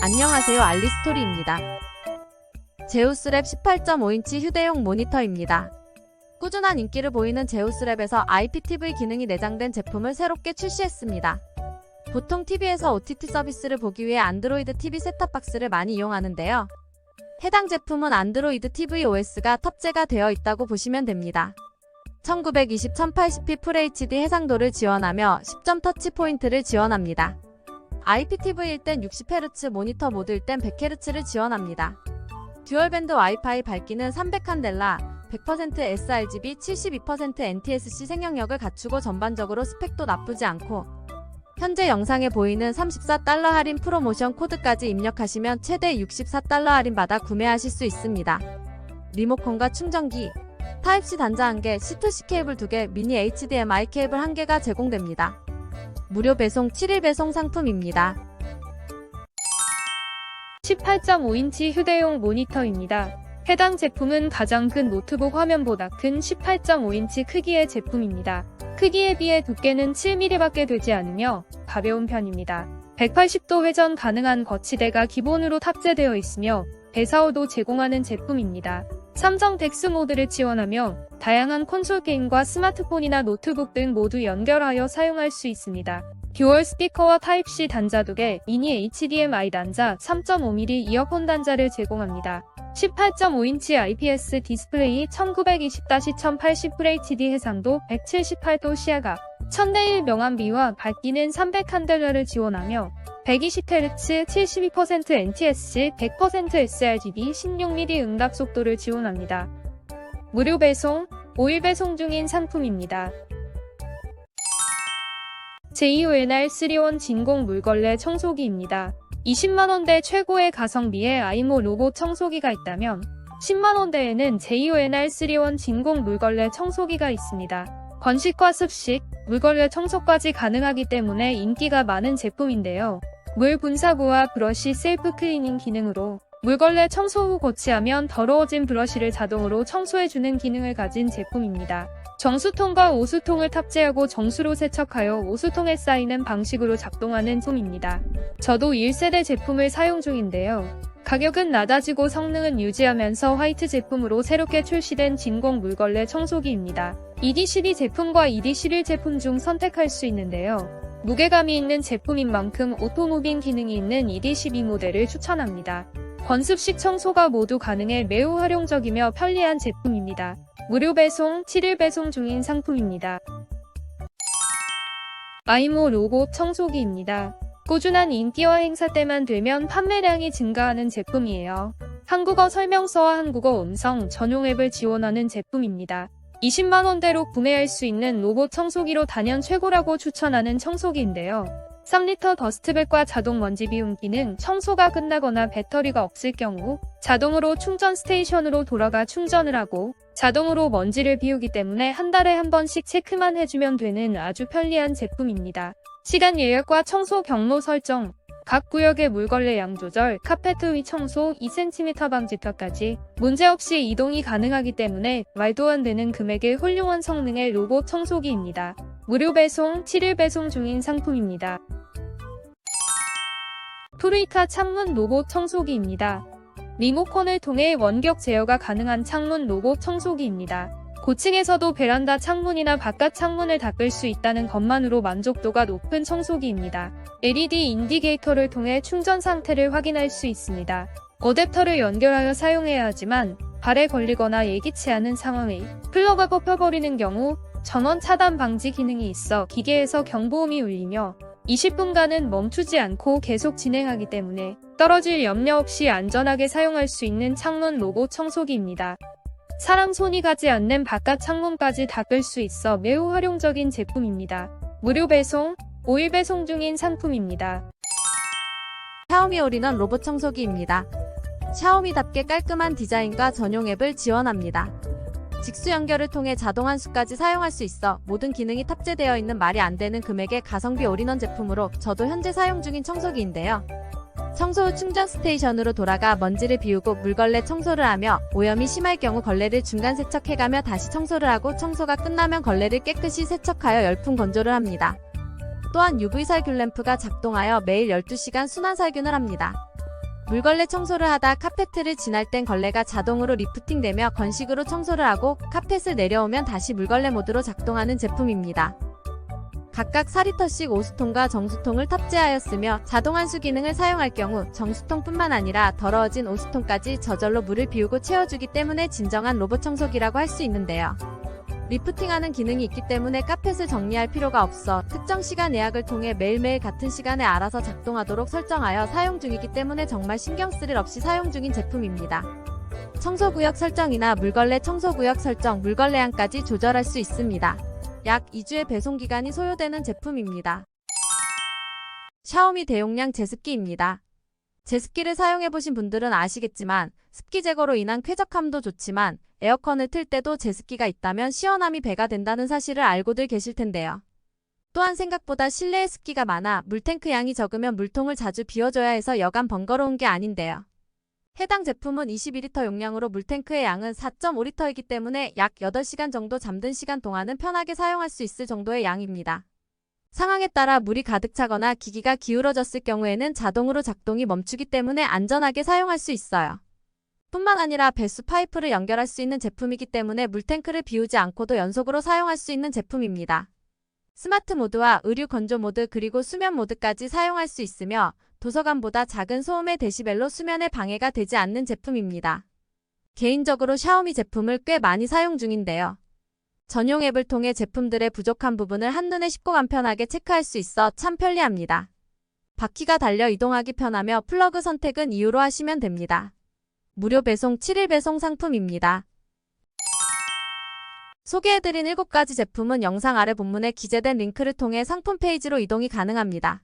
안녕하세요 알리스토리입니다. 제우스랩 18.5인치 휴대용 모니터입니다. 꾸준한 인기를 보이는 제우스랩에서 IPTV 기능이 내장된 제품을 새롭게 출시했습니다. 보통 TV에서 OTT 서비스를 보기 위해 안드로이드 TV 셋탑박스를 많이 이용하는데요. 해당 제품은 안드로이드 TV OS가 탑재가 되어 있다고 보시면 됩니다. 1920 1080p FHD 해상도를 지원하며 10점 터치 포인트를 지원합니다. IPTV일 땐 60Hz 모니터 모드일 땐 100Hz를 지원합니다. 듀얼밴드 와이파이 밝기는 300칸델라, 100% sRGB, 72% NTSC 생명력을 갖추고 전반적으로 스펙도 나쁘지 않고 현재 영상에 보이는 34달러 할인 프로모션 코드까지 입력하시면 최대 64달러 할인받아 구매하실 수 있습니다. 리모컨과 충전기, 타입C 단자 1개, C2C 케이블 2개, 미니 HDMI 케이블 1개가 제공됩니다. 무료 배송 7일 배송 상품입니다. 18.5인치 휴대용 모니터입니다. 해당 제품은 가장 큰 노트북 화면보다 큰 18.5인치 크기의 제품입니다. 크기에 비해 두께는 7mm밖에 되지 않으며 가벼운 편입니다. 180도 회전 가능한 거치대가 기본으로 탑재되어 있으며 배사호도 제공하는 제품입니다. 삼성 덱스 모드를 지원하며 다양한 콘솔 게임과 스마트폰이나 노트북 등 모두 연결하여 사용할 수 있습니다. 듀얼 스피커와 타입C 단자 2개, 미니 HDMI 단자, 3.5mm 이어폰 단자를 제공합니다. 18.5인치 IPS 디스플레이 1920-1080 FHD 해상도 178도 시야각 1000대1 명암비와 밝기는 300칸델라를 지원하며 120Hz, 72% NTSC, 100% sRGB, 16mm 응답 속도를 지원합니다. 무료 배송, 5일 배송 중인 상품입니다. JONR3원 진공 물걸레 청소기입니다. 20만원대 최고의 가성비의 아이모 로봇 청소기가 있다면 10만원대에는 JONR3원 진공 물걸레 청소기가 있습니다. 건식과 습식, 물걸레 청소까지 가능하기 때문에 인기가 많은 제품인데요. 물 분사구와 브러쉬 셀프 클리닝 기능으로 물걸레 청소 후 거치하면 더러워진 브러쉬를 자동으로 청소해주는 기능을 가진 제품입니다. 정수통과 오수통을 탑재하고 정수로 세척하여 오수통에 쌓이는 방식으로 작동하는 솜입니다. 저도 1세대 제품을 사용 중인데요. 가격은 낮아지고 성능은 유지하면서 화이트 제품으로 새롭게 출시된 진공 물걸레 청소기입니다. ED12 제품과 ED11 제품 중 선택할 수 있는데요. 무게감이 있는 제품인 만큼 오토무빙 기능이 있는 ED12 모델을 추천합니다. 건습식 청소가 모두 가능해 매우 활용적이며 편리한 제품입니다. 무료 배송, 7일 배송 중인 상품입니다. 아이모 로봇 청소기입니다. 꾸준한 인기와 행사 때만 되면 판매량이 증가하는 제품이에요. 한국어 설명서와 한국어 음성 전용 앱을 지원하는 제품입니다. 20만원대로 구매할 수 있는 로봇 청소기로 단연 최고라고 추천하는 청소기인데요. 3리터 더스트백과 자동 먼지 비움 기능, 청소가 끝나거나 배터리가 없을 경우 자동으로 충전 스테이션으로 돌아가 충전을 하고 자동으로 먼지를 비우기 때문에 한 달에 한 번씩 체크만 해주면 되는 아주 편리한 제품입니다. 시간 예약과 청소 경로 설정, 각 구역의 물걸레 양 조절, 카페트 위 청소 2cm 방지턱까지 문제없이 이동이 가능하기 때문에 말도 안 되는 금액의 훌륭한 성능의 로봇 청소기입니다. 무료 배송, 7일 배송 중인 상품입니다. 프루이카 창문 로봇 청소기입니다. 리모컨을 통해 원격 제어가 가능한 창문 로봇 청소기입니다. 고층에서도 베란다 창문이나 바깥 창문을 닦을 수 있다는 것만으로 만족도가 높은 청소기입니다. LED 인디게이터를 통해 충전 상태를 확인할 수 있습니다. 어댑터를 연결하여 사용해야 하지만 발에 걸리거나 예기치 않은 상황에 플러가 뽑혀버리는 경우 전원 차단 방지 기능이 있어 기계에서 경보음이 울리며 20분간은 멈추지 않고 계속 진행하기 때문에 떨어질 염려 없이 안전하게 사용할 수 있는 창문 로봇 청소기입니다. 사람 손이 가지 않는 바깥 창문까지 닦을 수 있어 매우 활용적인 제품입니다. 무료 배송, 5일 배송 중인 상품입니다. 샤오미 올인원 로봇 청소기입니다. 샤오미답게 깔끔한 디자인과 전용 앱을 지원합니다. 직수 연결을 통해 자동 환수까지 사용할 수 있어 모든 기능이 탑재되어 있는 말이 안 되는 금액의 가성비 올인원 제품으로 저도 현재 사용 중인 청소기인데요. 청소 후 충전 스테이션으로 돌아가 먼지를 비우고 물걸레 청소를 하며 오염이 심할 경우 걸레를 중간 세척해가며 다시 청소를 하고 청소가 끝나면 걸레를 깨끗이 세척하여 열풍 건조를 합니다. 또한 UV 살균 램프가 작동하여 매일 12시간 순환 살균을 합니다. 물걸레 청소를 하다 카페트를 지날 땐 걸레가 자동으로 리프팅되며 건식으로 청소를 하고 카펫을 내려오면 다시 물걸레 모드로 작동하는 제품입니다. 각각 4리터씩 오수통과 정수통을 탑재하였으며 자동 환수 기능을 사용할 경우 정수통뿐만 아니라 더러워진 오수통까지 저절로 물을 비우고 채워주기 때문에 진정한 로봇 청소기라고 할 수 있는데요. 리프팅하는 기능이 있기 때문에 카펫을 정리할 필요가 없어 특정 시간 예약을 통해 매일매일 같은 시간에 알아서 작동하도록 설정하여 사용 중이기 때문에 정말 신경 쓸 일 없이 사용 중인 제품입니다. 청소구역 설정이나 물걸레 청소구역 설정, 물걸레 양까지 조절할 수 있습니다. 약 2주의 배송 기간이 소요되는 제품입니다. 샤오미 대용량 제습기입니다. 제습기를 사용해보신 분들은 아시겠지만 습기 제거로 인한 쾌적함도 좋지만 에어컨을 틀 때도 제습기가 있다면 시원함이 배가 된다는 사실을 알고들 계실 텐데요. 또한 생각보다 실내에 습기가 많아 물탱크 양이 적으면 물통을 자주 비워줘야 해서 여간 번거로운 게 아닌데요. 해당 제품은 22리터 용량으로 물탱크의 양은 4.5리터이기 때문에 약 8시간 정도 잠든 시간 동안은 편하게 사용할 수 있을 정도의 양입니다. 상황에 따라 물이 가득 차거나 기기가 기울어졌을 경우에는 자동으로 작동이 멈추기 때문에 안전하게 사용할 수 있어요. 뿐만 아니라 배수 파이프를 연결할 수 있는 제품이기 때문에 물탱크를 비우지 않고도 연속으로 사용할 수 있는 제품입니다. 스마트 모드와 의류 건조 모드 그리고 수면 모드까지 사용할 수 있으며 도서관보다 작은 소음의 데시벨로 수면에 방해가 되지 않는 제품입니다. 개인적으로 샤오미 제품을 꽤 많이 사용 중인데요. 전용 앱을 통해 제품들의 부족한 부분을 한눈에 쉽고 간편하게 체크할 수 있어 참 편리합니다. 바퀴가 달려 이동하기 편하며 플러그 선택은 이유로 하시면 됩니다. 무료 배송 7일 배송 상품입니다. 소개해드린 7가지 제품은 영상 아래 본문에 기재된 링크를 통해 상품 페이지로 이동이 가능합니다.